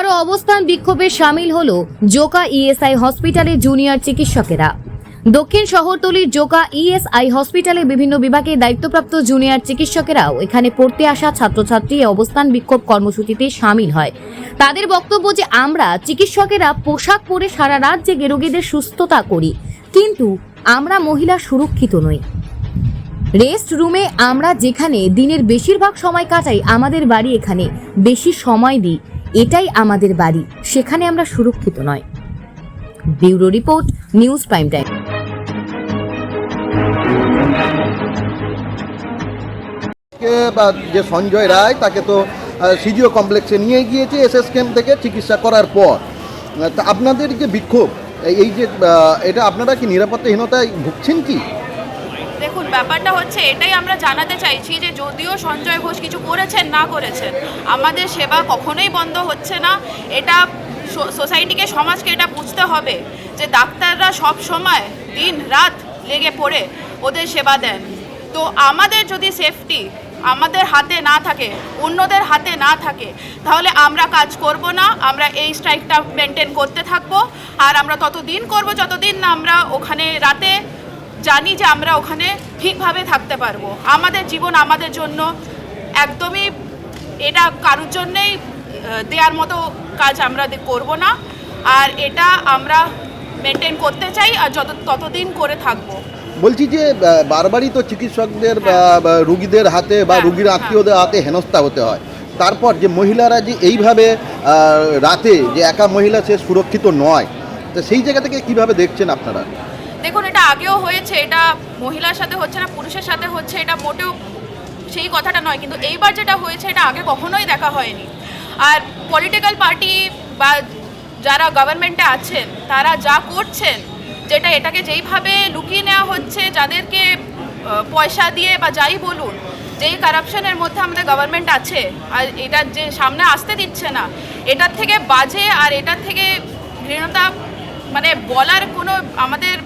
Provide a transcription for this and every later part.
আবারও অবস্থান বিক্ষোভে সামিল হলো জোকা ইএসআই হসপিটালে জুনিয়র চিকিৎসকেরা। দক্ষিণ শহরতলির জোকা ইএসআই হসপিটালে বিভিন্ন বিভাগে দায়িত্বপ্রাপ্ত জুনিয়র চিকিৎসকেরাও এখানে পড়তে আসা ছাত্রছাত্রী অবস্থান বিক্ষোভ কর্মসূচিতে সামিল হয়। তাদের বক্তব্য যে আমরা চিকিৎসকেরা পোশাক পরে সারা রাত জেগে রোগীদের সুস্থতা করি, কিন্তু আমরা মহিলা সুরক্ষিত নই। রেস্ট রুমে আমরা যেখানে দিনের বেশিরভাগ সময় কাটাই, আমাদের বাড়ি এখানে বেশি সময় দিই। এটাই আমাদের বাড়ি, সেখানে আমরা সুরক্ষিত নয়। Bureau report, news prime time. বা যে সঞ্জয় রায়, তাকে তো সিজিও কমপ্লেক্সে নিয়ে গিয়েছে এসএস ক্যাম্প থেকে চিকিৎসা করার পর। তা আপনাদের যে বিক্ষোভ, এই- যে এটা আপনারা কি নিরাপত্তাহীনতায় ভুগছেন কি? ব্যাপারটা হচ্ছে এটাই আমরা জানাতে চাইছি যে যদিও সঞ্জয় ঘোষ কিছু করেছেন, না করেছেন, আমাদের সেবা কখনোই বন্ধ হচ্ছে না। এটা সোসাইটিকে, সমাজকে এটা বুঝতে হবে যে ডাক্তাররা সব সময় দিন রাত লেগে পড়ে ওদের সেবা দেন। তো আমাদের যদি সেফটি আমাদের হাতে না থাকে, অন্যদের হাতে না থাকে, তাহলে আমরা কাজ করব না, আমরা এই স্ট্রাইকটা মেনটেন করতে থাকব। আর আমরা ততদিন করব, যতদিন না আমরা ওখানে রাতে জানি যে আমরা ওখানে ঠিকভাবে থাকতে পারব। আমাদের জীবন আমাদের জন্য একদমই এটা কারোর জন্যেই দেওয়ার মতো কাজ আমরা করব না। আর এটা আমরা মেনটেন করতে চাই আর যত ততদিন করে থাকব। বলছি যে বারবারই তো চিকিৎসকদের বা রুগীদের হাতে বা হ্যাঁ, রুগীর হ্যাঁ। আত্মীয়দের হাতে হেনস্থা হতে হয়। তারপর যে মহিলারা যে এইভাবে রাতে যে একা মহিলা সে সুরক্ষিত নয় তো সেই জায়গা থেকে কীভাবে দেখছেন আপনারা? দেখুন, এটা আগেও হয়েছে, এটা মহিলার সাথে হচ্ছে না, পুরুষের সাথে হচ্ছে, এটা মোটেও সেই কথাটা নয়, কিন্তু এইবার যেটা হয়েছে, এটা আগে কখনোই দেখা হয়নি। আর পলিটিক্যাল পার্টি বা যারা গভর্নমেন্টে আছেন, তারা যা করছেন, যেটা এটাকে যেইভাবে লুকিয়ে নেওয়া হচ্ছে, যাদেরকে পয়সা দিয়ে বা যাই বলুন, যেই কারাপশনের মধ্যে আমাদের গভর্নমেন্ট আছে, আর এটা যে সামনে আসতে দিচ্ছে না, এটার থেকে বাজে আর এটার থেকে ঘৃণতা মানে বলার কোনো আমাদের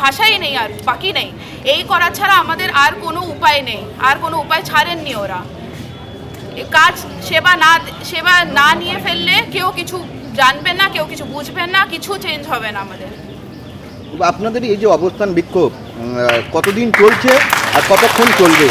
ভাষাই নেই আর বাকি নেই। এই করা ছাড়া আমাদের আর কোনো উপায় নেই। আর কোনো উপায় ছাড়েননি ওরা। কাজ সেবা না সেবা না নিয়ে ফেললে কেউ কিছু জানবেন না, কেউ কিছু বুঝবেন না, কিছু চেঞ্জ হবে না আমাদের। আপনাদের এই যে অবস্থান বিক্ষোভ কতদিন চলছে আর কতক্ষণ চলবে?